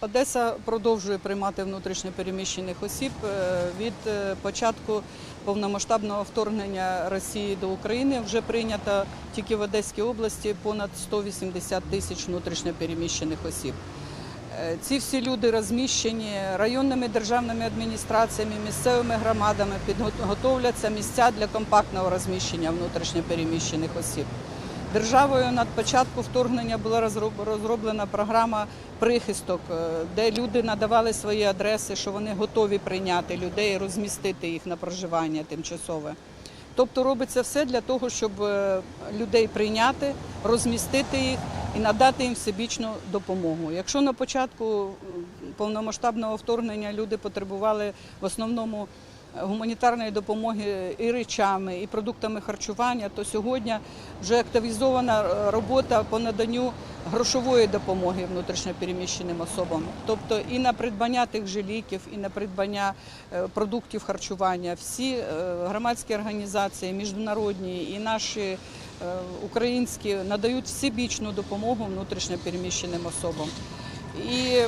Одеса продовжує приймати внутрішньо переміщених осіб Е, від е, початку повномасштабного вторгнення Росії до України. Вже прийнято тільки в Одеській області понад 180 тисяч внутрішньо переміщених осіб. Е, Ці всі люди розміщені районними державними адміністраціями, місцевими громадами, підготовляться місця для компактного розміщення внутрішньо переміщених осіб. Державою на початку вторгнення була розроб- розроблена програма прихисток, е, де люди надавали свої адреси, що вони готові прийняти людей, розмістити їх на проживання тимчасове. Тобто робиться все для того, щоб е, людей прийняти, розмістити їх і надати їм всебічну допомогу. Якщо на початку повномасштабного вторгнення люди потребували в основному гуманітарної допомоги і речами, і продуктами харчування, то сьогодні вже активізована е, робота по наданню грошової допомоги внутрішньопереміщеним особам. Тобто і на придбання тих же ліків, і на придбання е, продуктів харчування. Всі е, громадські організації, міжнародні і наші українські надають всебічну допомогу внутрішньопереміщеним особам. І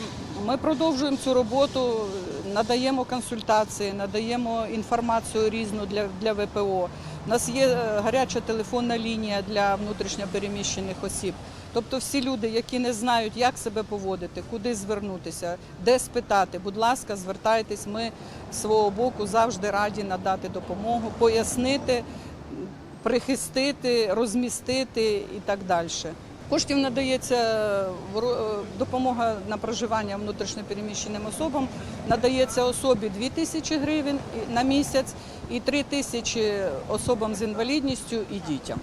ми продовжуємо цю роботу, надаємо консультації, надаємо інформацію різну для, для ВПО. У нас є е, гаряча телефонна лінія для внутрішньопереміщених осіб. Тобто всі люди, які не знають, як себе поводити, куди звернутися, де спитати, будь ласка, звертайтесь. Ми з свого боку завжди раді надати допомогу, пояснити, прихистити, розмістити і так далі. Коштів надається е, допомога на проживання внутрішньопереміщеним особам. Надається особі 2 тисячі гривень на місяць і 3 тисячі особам з інвалідністю і дітям.